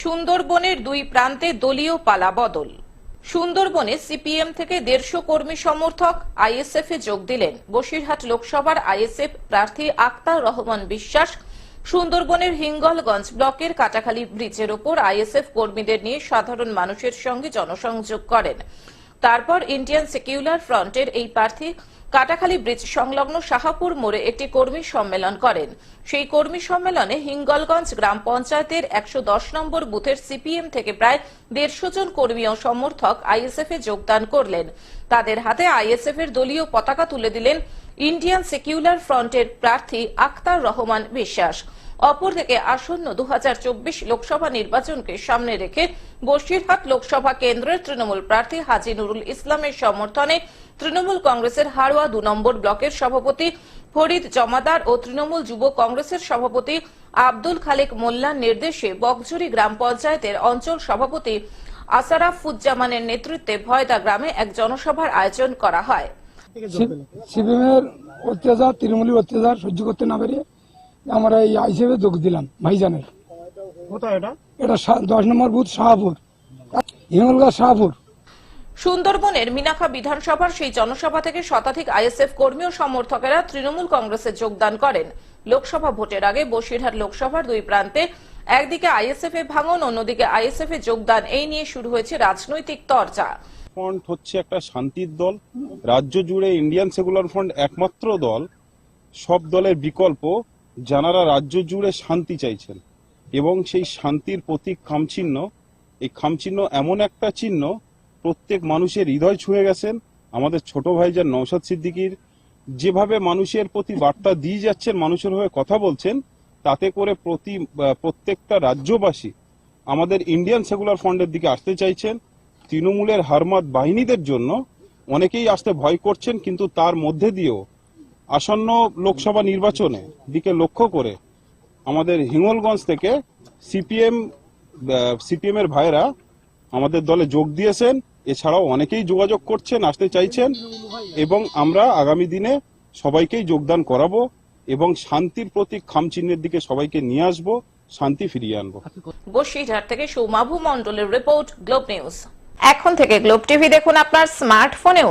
সুন্দরবনের দুই প্রান্তে দলীয় পালা বদল। সুন্দরবনে সিপিএম থেকে দেড়শো কর্মী সমর্থক আইএসএফ এ যোগ দিলেন। বসিরহাট লোকসভার আইএসএফ প্রার্থী আক্তার রহমান বিশ্বাস সুন্দরবনের হিঙ্গলগঞ্জ ব্লকের কাটাখালী ব্রিজের ওপর আইএসএফ কর্মীদের নিয়ে সাধারণ মানুষের সঙ্গে জনসংযোগ করেন। তারপর ইন্ডিয়ান সেকিউলার ফ্রন্টের এই প্রার্থী কাটাখালী ব্রিজ সংলগ্ন শাহাপুর মোড়ে একটি কর্মী সম্মেলন করেন। সেই কর্মী সম্মেলনে হিঙ্গলগঞ্জ গ্রাম পঞ্চায়েতের একশো দশ নম্বর বুথের সিপিএম থেকে প্রায় দেড়শো জন কর্মী ও সমর্থক আইএসএফ এ যোগদান করলেন। তাদের হাতে আইএসএফ এর দলীয় পতাকা তুলে দিলেন ইন্ডিয়ান সেকিউলার ফ্রন্টের প্রার্থী আক্তার রহমান বিশ্বাস। অপরদিকে আসন্ন দু হাজার চব্বিশ লোকসভা নির্বাচনকে সামনে রেখে বসিরহাট লোকসভা কেন্দ্রের তৃণমূল প্রার্থী হাজি নুরুল ইসলামের সমর্থনে তৃণমূল কংগ্রেসের হাড়োয়া দু নম্বর ব্লকের সভাপতি ফরিদ জমাদার ও তৃণমূল যুব কংগ্রেসের সভাপতি আব্দুল খালেক মোল্লার নির্দেশে বকঝুরি গ্রাম পঞ্চায়েতের অঞ্চল সভাপতি আসারাফুজ্জামানের নেতৃত্বে ভয়দা গ্রামে এক জনসভার আয়োজন করা হয়। সিপিএমের অত্যাচার তৃণমূলী অত্যাচার সহ্য করতে না পেরে আমরা এই আইসিএফে যোগ দিলাম ভাইজানের। কোথায় এটা? এটা দশ নম্বর বুথ শাহপুর। হিঙ্গলগা শাহপুর। সুন্দরবনের মিনাখা বিধানসভার সেই জনসভা থেকে শতাধিক আইএসএফ কর্মী ও সমর্থকেরা তৃণমূল কংগ্রেসে যোগদান করেন। লোকসভা ভোটের আগে বসিরহাট লোকসভার দুই প্রান্তে একদিকে আইএসএফ এ ভাঙন অন্যদিকে আইএসএফ এ যোগদান। এই নিয়ে শুরু হয়েছে রাজনৈতিক চর্চা ফ্রন্ট হচ্ছে একটা শান্তির দল রাজ্য জুড়ে ইন্ডিয়ান সেকুলার ফ্রন্ট একমাত্র দল। সব দলের বিকল্প যারা রাজ্য জুড়ে শান্তি চাইছেন এবং সেই শান্তির প্রতীক খামচিহ্ন, এই খামচিহ্ন এমন একটা চিহ্ন, প্রত্যেক মানুষের হৃদয় ছুঁয়ে গেছেন। আমাদের ছোট ভাইজান নৌসাদ সিদ্দিকির, যেভাবে মানুষের প্রতি বার্তা দিয়ে যাচ্ছেন, মানুষের হয়ে কথা বলছেন, তাতে করে প্রতি প্রত্যেকটা রাজ্যবাসী আমাদের ইন্ডিয়ান সেকুলার ফ্রন্টের দিকে আসতে চাইছেন। তৃণমূলের হারমাত বাহিনীদের জন্য অনেকেই আসতে ভয় করছেন, কিন্তু তার মধ্যে দিয়েও আসন্ন লোকসভা নির্বাচনে দিকে লক্ষ্য করে আমাদের হিঙ্গলগঞ্জ থেকে সিপিএম সিপিএম এর ভাইরা আমাদের দলে যোগ দিয়েছেন। এছাড়াও অনেকেই যোগাযোগ করছেন আসতে চাইছেন এবং আমরা আগামী দিনে সবাইকেই যোগদান করাবো এবং শান্তির প্রতীক খামচিহ্নের দিকে সবাইকে নিয়ে আসব শান্তি ফিরিয়ে আনব। বসিরহাট থেকে সৌমাভু মন্ডলের রিপোর্ট গ্লোব নিউজ। এখন থেকে গ্লোব টিভি দেখুন আপনার স্মার্টফোনেও।